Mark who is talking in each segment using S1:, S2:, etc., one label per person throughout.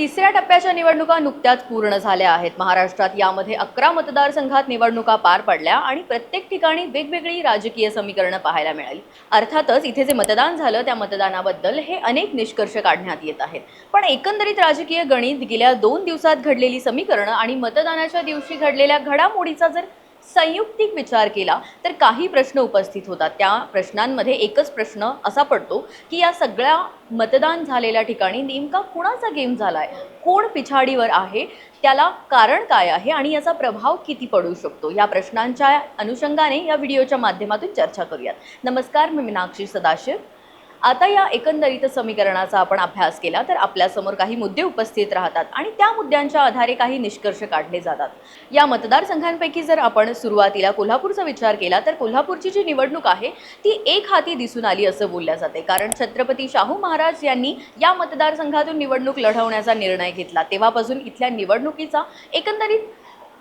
S1: तिसऱ्या टप्प्याच्या निवडणुका नुकत्याच पूर्ण झाल्या आहेत. महाराष्ट्रात यामध्ये अकरा मतदारसंघात निवडणुका पार पडल्या आणि प्रत्येक ठिकाणी वेगवेगळी राजकीय समीकरणं पाहायला मिळाली. अर्थातच इथे जे मतदान झालं त्या मतदानाबद्दल हे अनेक निष्कर्ष काढण्यात येत आहेत. पण एकंदरीत राजकीय गणित गेल्या दोन दिवसात घडलेली समीकरणं आणि मतदानाच्या दिवशी घडलेल्या घडामोडीचा जर संयुक्तिक विचार केला तर काही प्रश्न उपस्थित होतात. त्या प्रश्नांमध्ये एकच प्रश्न असा पडतो की या सगळ्या मतदान झालेल्या ठिकाणी नेमका कुणाचा गेम झाला आहे कोण पिछाडीवर आहे? त्याला कारण काय आहे? आणि याचा प्रभाव किती पडू शकतो? या प्रश्नांच्या अनुषंगाने या व्हिडिओच्या माध्यमातून चर्चा करूयात. नमस्कार मी मीनाक्षी सदाशिव. आता या एकंदरीत समीकरणाचा आपण अभ्यास केला तर आपल्यासमोर काही मुद्दे उपस्थित राहतात आणि त्या मुद्द्यांच्या आधारे काही निष्कर्ष काढले जातात. या मतदारसंघांपैकी जर आपण सुरुवातीला कोल्हापूरचा विचार केला तर कोल्हापूरची जी निवडणूक आहे ती एक हाती दिसून आली असं बोलल्या जाते. कारण छत्रपती शाहू महाराज यांनी या मतदारसंघातून निवडणूक लढवण्याचा निर्णय घेतला. तेव्हापासून इथल्या निवडणुकीचा एकंदरीत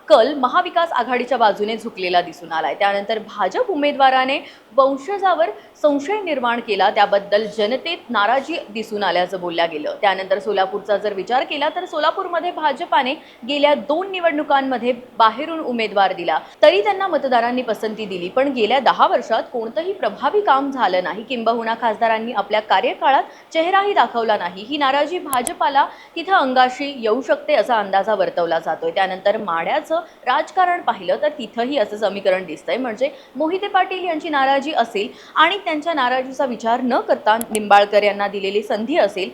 S1: कल महाविकास आघाडीच्या बाजूने झुकलेला दिसून आलाय. त्यानंतर भाजप उमेदवाराने वंशजावर संशय निर्माण केला. त्याबद्दल जनतेत नाराजी दिसून आल्याचं बोलल्या गेलं. त्यानंतर सोलापूरचा जर विचार केला तर सोलापूरमध्ये भाजपाने गेल्या दोन निवडणुकांमध्ये बाहेरून उमेदवार दिला. तरी त्यांना मतदारांनी पसंती दिली पण गेल्या दहा वर्षात कोणतंही प्रभावी काम झालं नाही. किंबहुना खासदारांनी आपल्या कार्यकाळात चेहराही दाखवला नाही. ही नाराजी भाजपाला तिथं अंगाशी येऊ शकते असा अंदाजा वर्तवला जातोय. त्यानंतर माड्याचं राजकारण पाहिलं तर तिथंही असं समीकरण दिसतंय. म्हणजे मोहिते पाटील यांची नाराजी असेल आणि त्यांच्या नाराजीचा विचार न करता निंबाळकर यांना दिलेली संधी असेल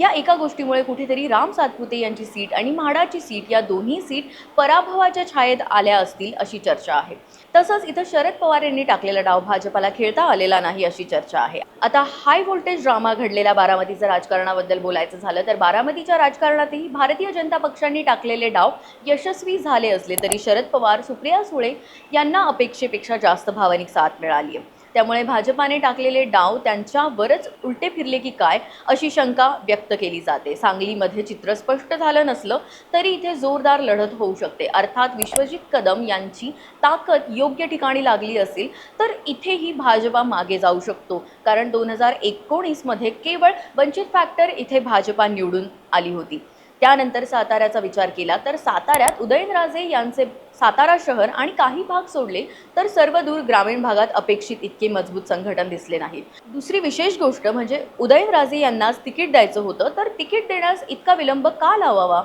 S1: या एका गोष्टीमुळे कुठेतरी राम सातपुते यांची सीट आणि म्हाडाची सीट या दोन्ही सीट पराभवाच्या छायेत आल्या असतील अशी चर्चा आहे. तसंच इथं शरद पवार यांनी टाकलेला डाव भाजपाला खेळता आलेला नाही अशी चर्चा आहे. आता हाय व्होल्टेज ड्रामा घडलेल्या बारामतीच्या राजकारणाबद्दल बोलायचं झालं तर बारामतीच्या राजकारणातही भारतीय जनता पक्षांनी टाकलेले डाव यशस्वी झाले असले तरी शरद पवार सुप्रिया सुळे यांना अपेक्षेपेक्षा जास्त भावनिक साथ मिळाली आहे त्यामुळे भाजपाने टाकलेले डाव त्यांच्यावरच उलटे फिरले की काय अशी शंका व्यक्त केली जाते. सांगलीमध्ये चित्र स्पष्ट झालं नसलं तरी इथे जोरदार लढत होऊ शकते. अर्थात विश्वजित कदम यांची ताकद योग्य ठिकाणी लागली असेल तर इथेही भाजपा मागे जाऊ शकतो. कारण दोन हजार एकोणीसमध्ये केवळ वंचित फॅक्टर इथे भाजपा निवडून आली होती. त्यानंतर साताऱ्याचा विचार केला. तर साताऱ्यात उदयनराजे यांचे सातारा शहर आणि काही भाग सोडले तर सर्व दूर ग्रामीण भागात अपेक्षित इतके मजबूत संघटन दिसले नाही दुसरी विशेष गोष्ट म्हणजे उदयनराजे यांनाच तिकीट द्यायचं होतं तर तिकीट देण्यास इतका विलंब का लावावा?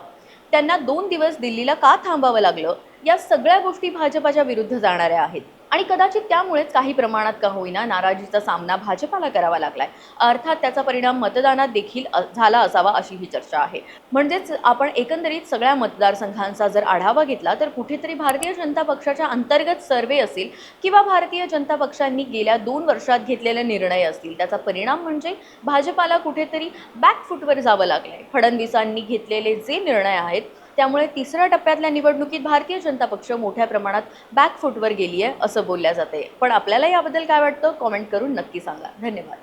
S1: त्यांना दोन दिवस दिल्लीला का थांबावं लागलं? या सगळ्या गोष्टी भाजपाच्या विरुद्ध जाणाऱ्या आहेत. आणि कदाचित त्यामुळेच काही प्रमाणात का होईना नाराजीचा सामना भाजपाला करावा लागलाय. अर्थात त्याचा परिणाम मतदानात देखील झाला असावा अशी ही चर्चा आहे. म्हणजेच आपण एकंदरीत सगळ्या मतदारसंघांचा जर आढावा घेतला तर कुठेतरी भारतीय जनता पक्षाच्या अंतर्गत सर्वे असेल किंवा भारतीय जनता पक्षांनी गेल्या दोन वर्षात घेतलेले निर्णय असतील त्याचा परिणाम म्हणजे भाजपाला कुठेतरी बॅकफूटवर जावं लागलंय. फडणवीसांनी घेतलेले जे निर्णय आहेत त्यामुळे तिसऱ्या टप्प्यातल्या निवडणुकीत भारतीय जनता पक्ष मोठ्या प्रमाणात बॅकफुटवर गेली आहे असं बोलल्या जाते. पण आपल्याला याबद्दल काय वाटतं? कॉमेंट करून नक्की सांगा. धन्यवाद.